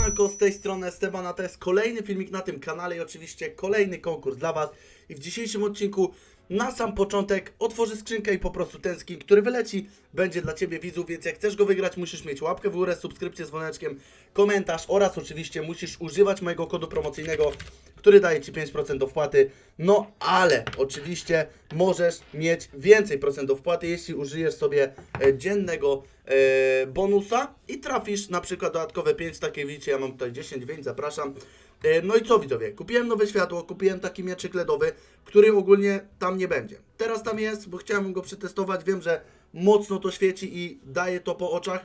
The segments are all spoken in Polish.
Siemanko, z tej strony Esteban, to jest kolejny filmik na tym kanale i oczywiście kolejny konkurs dla Was. I w dzisiejszym odcinku na sam początek otworzę skrzynkę i po prostu ten skin, który wyleci, będzie dla Ciebie widzów, więc jak chcesz go wygrać, musisz mieć łapkę w górę, subskrypcję z dzwoneczkiem, komentarz oraz oczywiście musisz używać mojego kodu promocyjnego, który daje Ci 5% do wpłaty. No ale oczywiście możesz mieć więcej procent wpłaty, jeśli użyjesz sobie e, dziennego e, bonusa i trafisz na przykład dodatkowe 5, takie widzicie, ja mam tutaj 10, więc zapraszam. E, no i co widzowie, kupiłem nowe światło, kupiłem taki mieczyk LEDowy, który ogólnie tam nie będzie. Teraz tam jest, bo chciałem go przetestować, wiem, że mocno to świeci i daje to po oczach,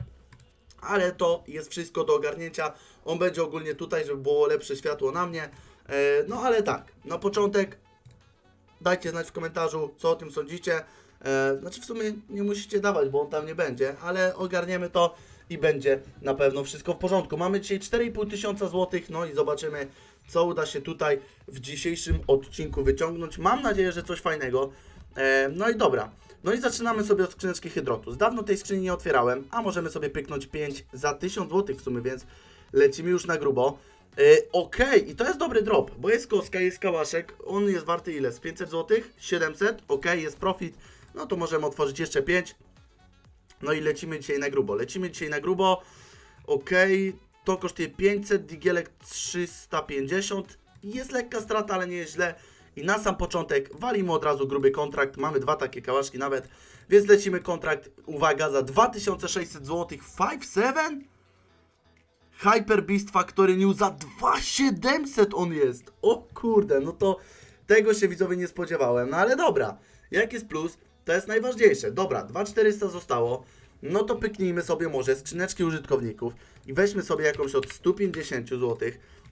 ale to jest wszystko do ogarnięcia. On będzie ogólnie tutaj, żeby było lepsze światło na mnie. E, no ale tak, na początek dajcie znać w komentarzu, co o tym sądzicie. E, znaczy w sumie nie musicie dawać, bo on tam nie będzie, ale ogarniemy to i będzie na pewno wszystko w porządku. Mamy dzisiaj 4,5 tysiąca złotych, no i zobaczymy, co uda się tutaj w dzisiejszym odcinku wyciągnąć. Mam nadzieję, że coś fajnego. E, no i dobra. No i zaczynamy sobie od skrzyneczki hydrotu. Z dawno tej skrzyni nie otwierałem, a możemy sobie pyknąć 5 za 1000 złotych w sumie, więc lecimy już na grubo. E, Okej, i to jest dobry drop, bo jest koska, jest kałaszek, on jest warty ile? Z 500 zł? 700? Okej, jest profit, no to możemy otworzyć jeszcze 5. No i lecimy dzisiaj na grubo, lecimy dzisiaj na grubo. Okej, to kosztuje 500, digielek 350. Jest lekka strata, ale nie jest źle. I na sam początek walimy od razu gruby kontrakt. Mamy dwa takie kałaszki nawet, więc lecimy kontrakt, uwaga, za 2600 zł 5-7? Hyper Beast Factory New za 2700 on jest. O kurde, no to tego się widzowie nie spodziewałem. No ale dobra, jak jest plus, to jest najważniejsze. Dobra, 2400 zostało. No to pyknijmy sobie może skrzyneczki użytkowników i weźmy sobie jakąś od 150 zł,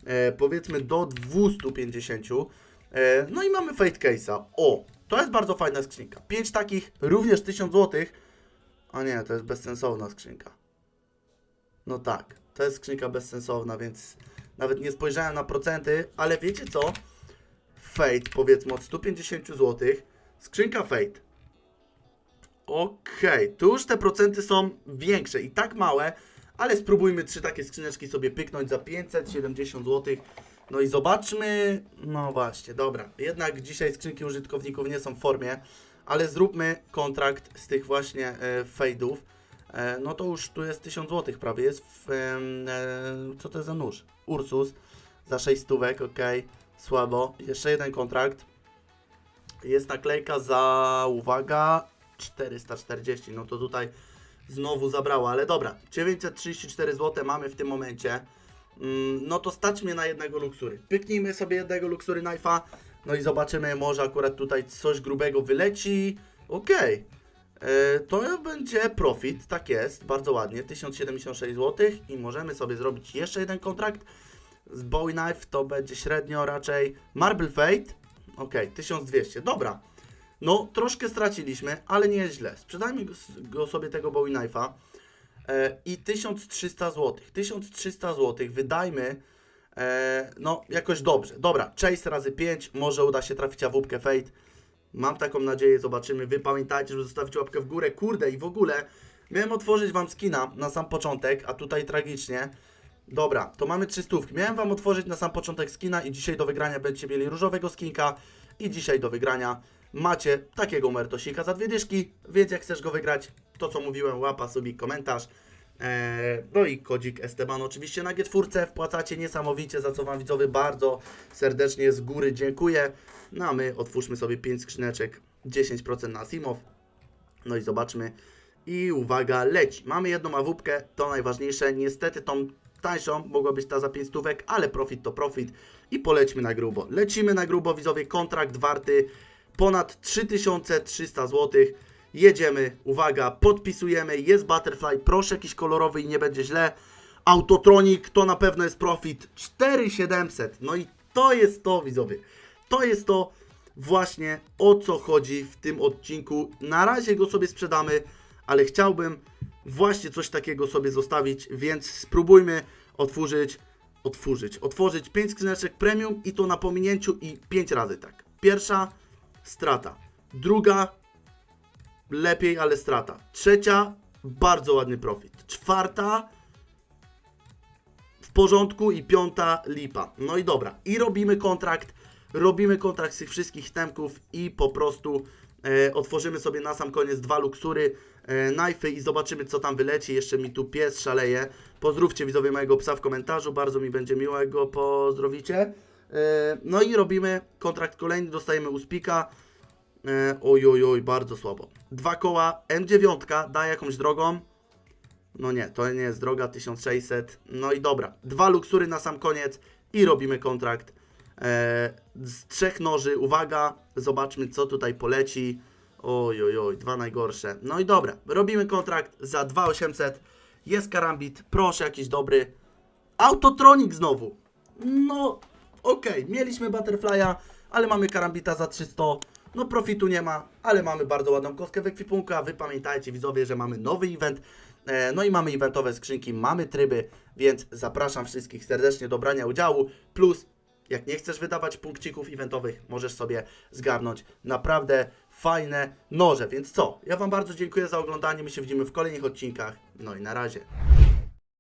e, powiedzmy do 250. E, no i mamy Fate Case'a. O, to jest bardzo fajna skrzynka. 5 takich, również 1000 zł. A nie, to jest bezsensowna skrzynka. No tak, to jest skrzynka bezsensowna, więc nawet nie spojrzałem na procenty, ale wiecie co? Fate, powiedzmy od 150 zł, skrzynka Fate. Okej, tu już te procenty są większe i tak małe, ale spróbujmy trzy takie skrzyneczki sobie pyknąć za 570 zł. No i zobaczmy, no właśnie, dobra, jednak dzisiaj skrzynki użytkowników nie są w formie, ale zróbmy kontrakt z tych właśnie e, fejdów. E, no to już tu jest 1000 zł prawie, jest w, e, co to jest za nóż? Ursus za 6 stówek, ok, słabo. Jeszcze jeden kontrakt. Jest naklejka za, uwaga, 440, no to tutaj znowu zabrało, ale dobra, 934 zł mamy w tym momencie. Mm, no to stać mnie na jednego luksury. Pyknijmy sobie jednego luksury knife'a, no i zobaczymy, może akurat tutaj coś grubego wyleci. Okej. E, To będzie profit, tak jest, bardzo ładnie, 1076 zł i możemy sobie zrobić jeszcze jeden kontrakt z Bowie Knife, to będzie średnio raczej Marble Fate, ok, 1200, dobra, no troszkę straciliśmy, ale nie jest źle, sprzedajmy go, sobie tego Bowie Knife'a e, i 1300 zł, 1300 zł wydajmy, e, no jakoś dobrze, dobra, chase razy 5, może uda się trafić awupkę Fate, Mam taką nadzieję, zobaczymy. Wy pamiętajcie, żeby zostawić łapkę w górę. Kurde, i w ogóle miałem otworzyć Wam skina na sam początek, a tutaj tragicznie. Dobra, to mamy 300. Miałem Wam otworzyć na sam początek skina i dzisiaj do wygrania będziecie mieli różowego skinka i dzisiaj do wygrania macie takiego mertosika za dwie dyszki, więc jak chcesz go wygrać, to co mówiłem, łapa, subik, komentarz. Eee, no i kodzik Esteban oczywiście na G4 wpłacacie niesamowicie, za co Wam widzowie bardzo serdecznie z góry dziękuję. No a my otwórzmy sobie 5 skrzyneczek, 10% na Simow. No i zobaczmy. I uwaga, leci. Mamy jedną awupkę, to najważniejsze. Niestety tą tańszą mogła być ta za 5 stówek, ale profit to profit. I polećmy na grubo. Lecimy na grubo, widzowie, kontrakt warty ponad 3300 zł. Jedziemy, uwaga, podpisujemy, jest Butterfly, proszę jakiś kolorowy i nie będzie źle. Autotronic to na pewno jest profit 4700. No i to jest to, widzowie. To jest to właśnie o co chodzi w tym odcinku. Na razie go sobie sprzedamy, ale chciałbym właśnie coś takiego sobie zostawić, więc spróbujmy otworzyć, otworzyć, otworzyć 5 skrzyneczek premium i to na pominięciu i 5 razy tak. Pierwsza strata, druga lepiej, ale strata. Trzecia bardzo ładny profit. Czwarta porządku i piąta lipa. No i dobra, i robimy kontrakt, robimy kontrakt z tych wszystkich temków i po prostu e, otworzymy sobie na sam koniec dwa luksury, e, knifey i zobaczymy co tam wyleci. Jeszcze mi tu pies szaleje. Pozdrówcie widzowie mojego psa w komentarzu, bardzo mi będzie miło jak go pozdrowicie. E, no i robimy kontrakt kolejny, dostajemy uspika. E, oj, oj, oj, bardzo słabo. Dwa koła, M9 da jakąś drogą. No nie, to nie jest droga 1600. No i dobra, dwa luksury na sam koniec i robimy kontrakt. E, z trzech noży, uwaga, zobaczmy co tutaj poleci. Oj, oj, oj, dwa najgorsze. No i dobra, robimy kontrakt za 2800. Jest karambit, proszę jakiś dobry. Autotronik znowu. No, okej, mieliśmy Butterfly'a, ale mamy karambita za 300. No profitu nie ma, ale mamy bardzo ładną kostkę w ekwipunku, a wy pamiętajcie widzowie, że mamy nowy event. E, No i mamy eventowe skrzynki, mamy tryby, więc zapraszam wszystkich serdecznie do brania udziału. Plus, jak nie chcesz wydawać punkcików eventowych, możesz sobie zgarnąć naprawdę fajne noże. Więc co? Ja Wam bardzo dziękuję za oglądanie. My się widzimy w kolejnych odcinkach. No i na razie.